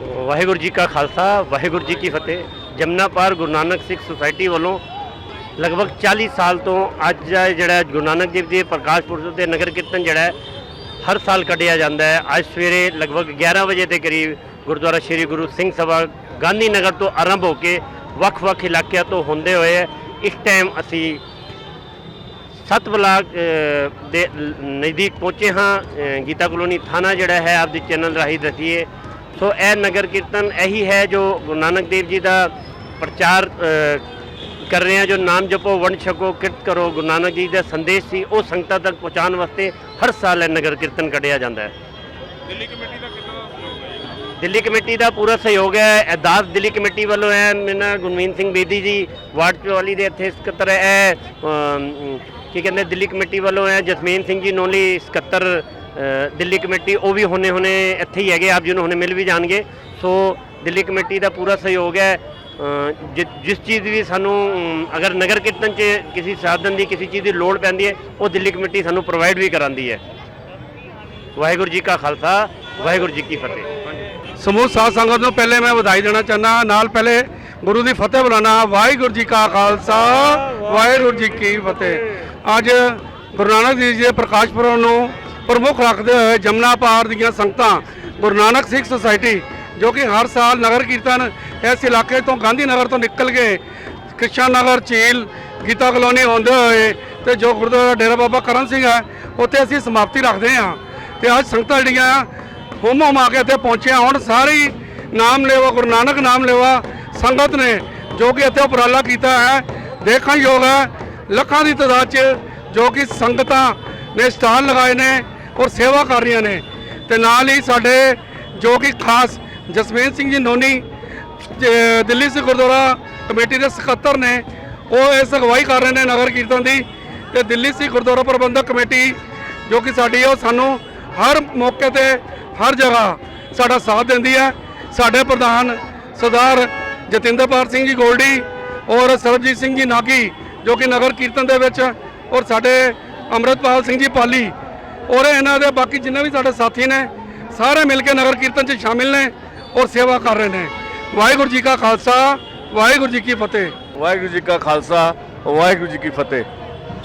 ਵਾਹਿਗੁਰੂ ਜੀ ਕਾ ਖਾਲਸਾ, ਵਾਹਿਗੁਰੂ ਜੀ ਕੀ ਫਤਿਹ। ਜਮਨਾ ਪਾਰ ਗੁਰੂ ਨਾਨਕ ਸਿੱਖ ਸੁਸਾਇਟੀ ਵੱਲੋਂ ਲਗਭਗ 40 ਸਾਲ ਤੋਂ ਅੱਜ ਜਿਹੜਾ ਗੁਰੂ ਨਾਨਕ ਦੇਵ ਜੀ ਦੇ ਪ੍ਰਕਾਸ਼ ਪੁਰਬ ਤੇ ਨਗਰ ਕੀਰਤਨ ਜਿਹੜਾ ਹਰ ਸਾਲ ਕੱਢਿਆ ਜਾਂਦਾ ਹੈ। ਅੱਜ ਸਵੇਰੇ ਲਗਭਗ 11 ਵਜੇ ਦੇ ਕਰੀਬ ਗੁਰਦੁਆਰਾ ਸ੍ਰੀ ਗੁਰੂ ਸਿੰਘ ਸਭਾ ਗਾਂਧੀ ਨਗਰ ਤੋਂ ਆਰੰਭ ਹੋ ਕੇ ਵੱਖ-ਵੱਖ ਇਲਾਕਿਆਂ ਤੋਂ ਹੁੰਦੇ ਹੋਏ ਇਸ ਟਾਈਮ ਅਸੀਂ ਸੱਤ ਬਲਾਕ ਦੇ ਨਜ਼ਦੀਕ ਪਹੁੰਚੇ ਹਾਂ। ਗੀਤਾ ਕਲੋਨੀ ਥਾਣਾ ਜਿਹੜਾ ਹੈ, ਆਪਦੇ ਚੈਨਲ ਰਾਹੀਂ ਦੱਸੀਏ। ਸੋ ਇਹ ਨਗਰ ਕੀਰਤਨ ਇਹੀ ਹੈ ਜੋ ਗੁਰੂ ਨਾਨਕ ਦੇਵ ਜੀ ਦਾ ਪ੍ਰਚਾਰ ਕਰ ਰਹੇ ਹਾਂ ਜੋ ਨਾਮ ਜਪੋ ਵੰਡ ਛਕੋ ਕਿਰਤ ਕਰੋ ਗੁਰੂ ਨਾਨਕ ਜੀ ਦਾ ਸੰਦੇਸ਼ ਸੀ ਉਹ ਸੰਗਤਾਂ ਤੱਕ ਪਹੁੰਚਾਉਣ ਵਾਸਤੇ ਹਰ ਸਾਲ ਇਹ ਨਗਰ ਕੀਰਤਨ ਕੱਢਿਆ ਜਾਂਦਾ ਹੈ ਦਿੱਲੀ ਕਮੇਟੀ ਦਾ ਕਿੰਨਾ ਸਹਿਯੋਗ ਹੈ? ਦਿੱਲੀ ਕਮੇਟੀ ਦਾ ਪੂਰਾ ਸਹਿਯੋਗ ਹੈ ਅਰਦਾਸ ਦਿੱਲੀ ਕਮੇਟੀ ਵੱਲੋਂ ਹੈ ਮੇਨਾ ਗੁਰਮੀਤ ਸਿੰਘ ਬੇਦੀ ਜੀ ਵਾਰਡ ਚੌਲੀ ਦੇ ਇੱਥੇ ਸਕੱਤਰ ਹੈ ਕੀ ਕਹਿੰਦੇ ਦਿੱਲੀ ਕਮੇਟੀ ਵੱਲੋਂ ਹੈ ਜਸਮੀਨ ਸਿੰਘ ਜੀ ਨੋਲੀ ਸਕੱਤਰ ਦਿੱਲੀ ਕਮੇਟੀ, ਉਹ ਵੀ ਹੁਣੇ ਹੁਣੇ ਇੱਥੇ ਹੀ ਹੈਗੇ, ਆਪ ਜੀ ਨੂੰ ਹੁਣੇ ਮਿਲ ਵੀ ਜਾਣਗੇ। ਸੋ ਦਿੱਲੀ ਕਮੇਟੀ ਦਾ ਪੂਰਾ ਸਹਿਯੋਗ ਹੈ। ਜਿਸ ਚੀਜ਼ ਦੀ ਵੀ ਸਾਨੂੰ ਅਗਰ ਨਗਰ ਕੀਰਤਨ 'ਚ ਕਿਸੇ ਸਾਧਨ ਦੀ, ਕਿਸੇ ਚੀਜ਼ ਦੀ ਲੋੜ ਪੈਂਦੀ ਹੈ, ਉਹ ਦਿੱਲੀ ਕਮੇਟੀ ਸਾਨੂੰ ਪ੍ਰੋਵਾਈਡ ਵੀ ਕਰਾਉਂਦੀ ਹੈ। ਵਾਹਿਗੁਰੂ ਜੀ ਕਾ ਖਾਲਸਾ, ਵਾਹਿਗੁਰੂ ਜੀ ਕੀ ਫਤਿਹ। ਸਮੂਹ ਸਾਧ ਸੰਗਤ ਨੂੰ ਪਹਿਲੇ ਮੈਂ ਵਧਾਈ ਦੇਣਾ ਚਾਹੁੰਦਾ ਨਾਲ ਪਹਿਲੇ ਗੁਰੂ ਦੀ ਫਤਿਹ ਬੁਲਾਣਾ ਵਾਹਿਗੁਰੂ ਜੀ ਕਾ ਖਾਲਸਾ, ਵਾਹਿਗੁਰੂ ਜੀ ਕੀ ਫਤਿਹ। ਅੱਜ ਗੁਰੂ ਨਾਨਕ ਦੇਵ ਜੀ ਦੇ ਪ੍ਰਕਾਸ਼ ਪੁਰਬ ਨੂੰ ਪ੍ਰਮੁੱਖ ਰੱਖਦੇ ਹੋਏ ਜਮਨਾ ਪਾਰ ਦੀਆਂ ਸੰਗਤਾਂ, ਗੁਰੂ ਨਾਨਕ ਸਿੱਖ ਸੁਸਾਇਟੀ, ਜੋ ਕਿ ਹਰ ਸਾਲ ਨਗਰ ਕੀਰਤਨ ਇਸ ਇਲਾਕੇ ਤੋਂ ਗਾਂਧੀ ਨਗਰ ਤੋਂ ਨਿਕਲ ਕੇ ਕ੍ਰਿਸ਼ਨ ਨਗਰ ਝੀਲ, ਗੀਤਾ ਕਲੋਨੀ ਹੁੰਦੇ ਹੋਏ ਤੇ ਜੋ ਗੁਰਦੁਆਰਾ ਡੇਰਾ ਬਾਬਾ ਕਰਨ ਸਿੰਘ ਹੈ, ਉੱਥੇ ਅਸੀਂ ਸਮਾਪਤੀ ਰੱਖਦੇ ਹਾਂ। ਤੇ ਅੱਜ ਸੰਗਤਾਂ ਜਿਹੜੀਆਂ ਹੋਮ ਹੁਮ ਆ ਕੇ ਇੱਥੇ ਪਹੁੰਚਿਆ ਹੁਣ, ਸਾਰੀ ਨਾਮ ਲੈਵਾ, ਗੁਰੂ ਨਾਨਕ ਨਾਮ ਲੈਵਾ ਸੰਗਤ ਨੇ ਜੋ ਕਿ ਇੱਥੇ ਉਪਰਾਲਾ ਕੀਤਾ ਹੈ, ਦੇਖਣ ਯੋਗ ਹੈ, ਲੱਖਾਂ ਦੀ ਤਾਦਾਦ 'ਚ ਜੋ ਕਿ ਸੰਗਤਾਂ ਨੇ ਸਟਾਲ ਲਗਾਏ ਨੇ। ਔਰ ਸੇਵਾ ਕਰ ਰਹੀਆਂ ਨੇ। ਤੇ ਨਾਲ ਹੀ ਸਾਡੇ ਜੋ ਕਿ ਖਾਸ ਜਸਮੀਨ ਸਿੰਘ ਜੀ ਨੋਨੀ ਦਿੱਲੀ ਸਿੱਖ ਗੁਰਦੁਆਰਾ ਕਮੇਟੀ ਦੇ ਸਕੱਤਰ ਨੇ, ਉਹ ਇਸ ਅਗਵਾਈ ਕਰ ਰਹੇ ਨੇ ਨਗਰ ਕੀਰਤਨ ਦੀ। ਤੇ ਦਿੱਲੀ ਸਿੱਖ ਗੁਰਦੁਆਰਾ ਪ੍ਰਬੰਧਕ ਕਮੇਟੀ, ਜੋ ਕਿ ਸਾਡੀ ਉਹ ਸਾਨੂੰ ਹਰ ਮੌਕੇ ਤੇ ਹਰ ਜਗ੍ਹਾ ਸਾਡਾ ਸਾਥ ਦਿੰਦੀ ਹੈ। ਸਾਡੇ ਪ੍ਰਧਾਨ ਸਰਦਾਰ ਜਤਿੰਦਰਪਾਲ ਸਿੰਘ ਜੀ ਗੋਲਡੀ ਔਰ ਸਰਬਜੀਤ ਸਿੰਘ ਜੀ ਨਾਗੀ, ਜੋ ਕਿ ਨਗਰ ਕੀਰਤਨ ਦੇ ਵਿੱਚ ਔਰ ਸਾਡੇ ਅੰਮ੍ਰਿਤਪਾਲ ਸਿੰਘ ਜੀ ਪਾਲੀ ਔਰ ਇਹਨਾਂ ਦੇ ਬਾਕੀ ਜਿੰਨੇ ਵੀ ਸਾਡੇ ਸਾਥੀ ਨੇ, ਸਾਰੇ ਮਿਲ ਕੇ ਨਗਰ ਕੀਰਤਨ 'ਚ ਸ਼ਾਮਿਲ ਨੇ ਔਰ ਸੇਵਾ ਕਰ ਰਹੇ ਨੇ। ਵਾਹਿਗੁਰੂ ਜੀ ਕਾ ਖਾਲਸਾ, ਵਾਹਿਗੁਰੂ ਜੀ ਕੀ ਫਤਿਹ। ਵਾਹਿਗੁਰੂ ਜੀ ਕਾ ਖਾਲਸਾ, ਵਾਹਿਗੁਰੂ ਜੀ ਕੀ ਫਤਿਹ।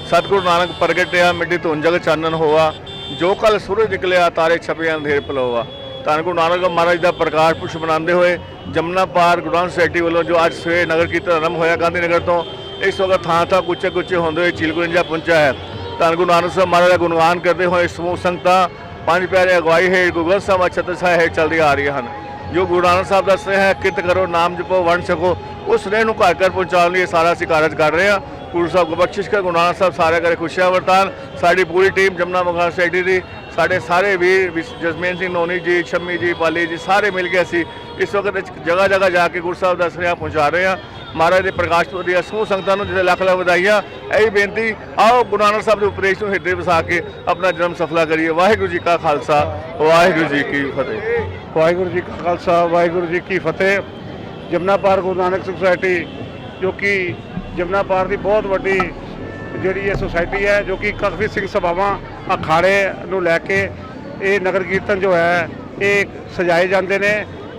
ਸਤਿਗੁਰੂ ਨਾਨਕ ਪ੍ਰਗਟਿਆ ਮਿੱਟੀ ਤੋਂ ਜਗ ਚਾਨਣ ਹੋਆ। ਜੋ ਕਲ ਸੂਰਜ ਨਿਕਲਿਆ, ਤਾਰੇ ਛਪੇ ਅੰਧੇਰ ਪਲੋਵਾ ਧੰਨ ਗੁਰੂ ਨਾਨਕ ਮਹਾਰਾਜ ਦਾ ਪ੍ਰਕਾਸ਼ ਪੁਰਸ਼ ਮਨਾਉਂਦੇ ਹੋਏ ਜਮਨਾ ਪਾਰ ਗੁਰਦਾਨ ਸੋਸਾਇਟੀ ਵੱਲੋਂ ਜੋ ਅੱਜ ਸਵੇਰੇ ਨਗਰ ਕੀਰਤਨ ਆਰੰਭ ਹੋਇਆ, ਗਾਂਧੀ ਨਗਰ ਤੋਂ, ਇਸ ਵਕਤ ਥਾਂ ਥਾਂ ਕੁੱਚੇ ਕੁੱਚੇ ਹੁੰਦੇ ਹੋਏ ਚਿਲਗੁੰਜਾ ਪਹੁੰਚਿਆ ਹੈ। ਧੰਨ ਗੁਰੂ ਨਾਨਕ ਸਾਹਿਬ ਮਹਾਰਾਜ ਦਾ ਗੁਣਗਾਨ ਕਰਦੇ ਹੋਏ ਸਮੂਹ ਸੰਗਤਾਂ, ਪੰਜ ਪਿਆਰੇ ਅਗਵਾਈ ਹੈ ਗੁਰੂ ਸਾਹਿਬ ਛਤਰ ਸਾਹਿਬ ਹੈ ਚੱਲਦੀਆਂ ਆ ਰਹੀਆਂ ਹਨ। ਜੋ ਗੁਰੂ ਨਾਨਕ ਸਾਹਿਬ ਦਾ ਸਨੇਹ ਹੈ, ਕਿਰਤ ਕਰੋ, ਨਾਮ ਜਪੋ, ਵੰਡ ਸਕੋ ਉਸ ਸਨੇਹ ਨੂੰ ਘਰ ਘਰ ਪਹੁੰਚਾਉਣ ਲਈ ਸਾਰਾ ਅਸੀਂ ਕਾਰਜ ਕਰ ਰਹੇ ਹਾਂ। ਗੁਰੂ ਸਾਹਿਬ ਕੋ ਬਖਸ਼ਿਸ਼ ਕਰ, ਗੁਰੂ ਨਾਨਕ ਸਾਹਿਬ ਸਾਰੇ ਕਰੇ ਖੁਸ਼ੀਆਂ ਵਰਤਾਨ। ਸਾਡੀ ਪੂਰੀ ਟੀਮ ਜਮਨਾ ਮਖਾਨ ਸੈਡੀ ਦੀ, ਸਾਡੇ ਸਾਰੇ ਵੀਰ ਜਸਮੇਨ ਸਿੰਘ, ਨੋਨੀ ਜੀ ਸ਼ੰਮੀ ਜੀ, ਪਾਲੀ ਜੀ, ਸਾਰੇ ਮਿਲ ਕੇ ਅਸੀਂ ਇਸ ਵਕਤ ਜਗ੍ਹਾ ਜਗ੍ਹਾ ਜਾ ਕੇ ਗੁਰੂ ਸਾਹਿਬ ਦਾ ਸੁਨੇਹਾ ਪਹੁੰਚਾ ਰਹੇ ਹਾਂ। ਮਹਾਰਾਜ ਦੇ ਪ੍ਰਕਾਸ਼ ਪੁਰਬ ਦੀਆਂ ਸਮੂਹ ਸੰਗਤਾਂ ਨੂੰ ਜਿਹੜੇ ਲੱਖ ਲੱਖ ਵਧਾਈਆਂ, ਇਹ ਬੇਨਤੀ, ਆਓ ਗੁਰੂ ਨਾਨਕ ਸਾਹਿਬ ਦੇ ਉਪਦੇਸ਼ ਨੂੰ ਹਿਰਦੇ ਵਸਾ ਕੇ ਆਪਣਾ ਜਨਮ ਸਫਲਾ ਕਰੀਏ। ਵਾਹਿਗੁਰੂ ਜੀ ਕਾ ਖਾਲਸਾ, ਵਾਹਿਗੁਰੂ ਜੀ ਕੀ ਫਤਿਹ। ਵਾਹਿਗੁਰੂ ਜੀ ਕਾ ਖਾਲਸਾ, ਵਾਹਿਗੁਰੂ ਜੀ ਕੀ ਫਤਿਹ। ਜਮਨਾ ਪਾਰ ਗੁਰੂ ਨਾਨਕ ਸੁਸਾਇਟੀ, ਜੋ ਕਿ ਜਮਨਾ ਪਾਰ ਦੀ ਬਹੁਤ ਵੱਡੀ ਜਿਹੜੀ ਇਹ ਸੁਸਾਇਟੀ ਹੈ, ਜੋ ਕਿ ਕਾਫੀ ਸਿੰਘ ਸਭਾਵਾਂ ਅਖਾੜੇ ਨੂੰ ਲੈ ਕੇ ਇਹ ਨਗਰ ਕੀਰਤਨ ਜੋ ਹੈ, ਇਹ ਸਜਾਏ ਜਾਂਦੇ ਨੇ।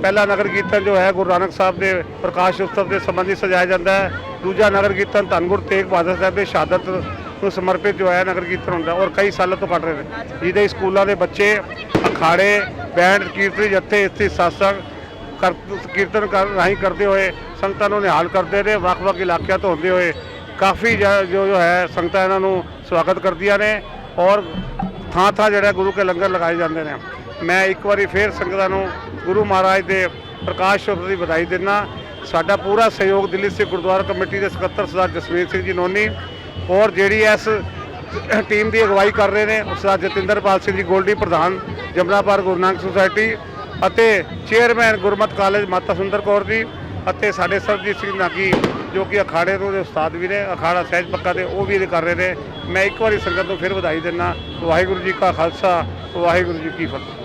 ਪਹਿਲਾ ਨਗਰ ਕੀਰਤਨ ਜੋ ਹੈ ਗੁਰੂ ਨਾਨਕ ਸਾਹਿਬ ਦੇ ਪ੍ਰਕਾਸ਼ ਉਤਸਵ ਦੇ ਸੰਬੰਧੀ ਸਜਾਇਆ ਜਾਂਦਾ ਹੈ। ਦੂਜਾ ਨਗਰ ਕੀਰਤਨ ਧੰਨ ਗੁਰੂ ਤੇਗ ਬਹਾਦਰ ਸਾਹਿਬ ਦੇ ਸ਼ਹਾਦਤ ਨੂੰ ਸਮਰਪਿਤ ਜੋ ਹੈ ਨਗਰ ਕੀਰਤਨ ਹੁੰਦਾ ਔਰ ਕਈ ਸਾਲਾਂ ਤੋਂ ਕੱਢ ਰਹੇ ਨੇ। ਜਿਹਦੇ ਸਕੂਲਾਂ ਦੇ ਬੱਚੇ, ਅਖਾੜੇ, ਬੈਂਡ, ਕੀਰਤਨੀ, ਜੱਥੇ ਇੱਥੇ ਸਾਸੰਗ ਕਰ, ਕੀਰਤਨ ਕਰ ਰਾਹੀਂ ਕਰਦੇ ਹੋਏ ਸੰਗਤਾਂ ਨੂੰ ਨਿਹਾਲ ਕਰਦੇ ਨੇ, ਵੱਖ-ਵੱਖ ਇਲਾਕਿਆਂ ਤੋਂ ਹੁੰਦੇ ਹੋਏ ਕਾਫੀ ਜ- ਜੋ ਜੋ ਹੈ ਸੰਗਤਾਂ ਇਹਨਾਂ ਨੂੰ ਸਵਾਗਤ ਕਰਦੀਆਂ ਨੇ ਔਰ ਥਾਂ ਥਾਂ ਜਿਹੜਾ ਗੁਰੂ ਕੇ ਲੰਗਰ ਲਗਾਏ ਜਾਂਦੇ ਨੇ। ਮੈਂ ਇੱਕ ਵਾਰੀ ਫੇਰ ਸੰਗਤਾਂ ਨੂੰ ਗੁਰੂ ਮਹਾਰਾਜ ਦੇ ਪ੍ਰਕਾਸ਼ ਉਤਸਵ ਦੀ ਵਧਾਈ ਦਿੰਦਾ। ਸਾਡਾ ਪੂਰਾ ਸਹਿਯੋਗ ਦਿੱਲੀ ਸਿੱਖ ਗੁਰਦੁਆਰਾ ਕਮੇਟੀ ਦੇ ਸਕੱਤਰ ਸਰਦਾਰ ਜਸਵੀਰ ਸਿੰਘ ਜੀ ਨੋਨੀ ਔਰ ਜਿਹੜੀ ਇਸ ਟੀਮ ਦੀ ਅਗਵਾਈ ਕਰ ਰਹੇ ਨੇ ਸਰਦਾਰ ਜਤਿੰਦਰਪਾਲ ਸਿੰਘ ਜੀ ਗੋਲਡੀ ਪ੍ਰਧਾਨ ਜਮਨਾਪਾਰ ਗੁਰੂ ਨਾਨਕ ਸੁਸਾਇਟੀ ਅਤੇ ਚੇਅਰਮੈਨ ਗੁਰਮਤ ਕਾਲਜ ਮਾਤਾ ਸੁੰਦਰ ਕੌਰ ਜੀ ਅਤੇ ਸਾਡੇ ਸਰਬਜੀਤ ਸਿੰਘ ਨਾਗੀ, ਜੋ ਕਿ ਅਖਾੜੇ ਤੋਂ ਦੇ ਉਸਤਾਦ ਵੀ ਨੇ, ਅਖਾੜਾ ਸਹਿਜ ਪੱਕਾ ਦੇ ਉਹ ਵੀ ਇਹ ਕਰ ਰਹੇ ਨੇ। ਮੈਂ ਇੱਕ ਵਾਰੀ ਸੰਗਤ ਨੂੰ ਫਿਰ ਵਧਾਈ ਦਿੰਦਾ। ਵਾਹਿਗੁਰੂ ਜੀ ਕਾ ਖਾਲਸਾ, ਵਾਹਿਗੁਰੂ ਜੀ ਕੀ ਫਤਿਹ।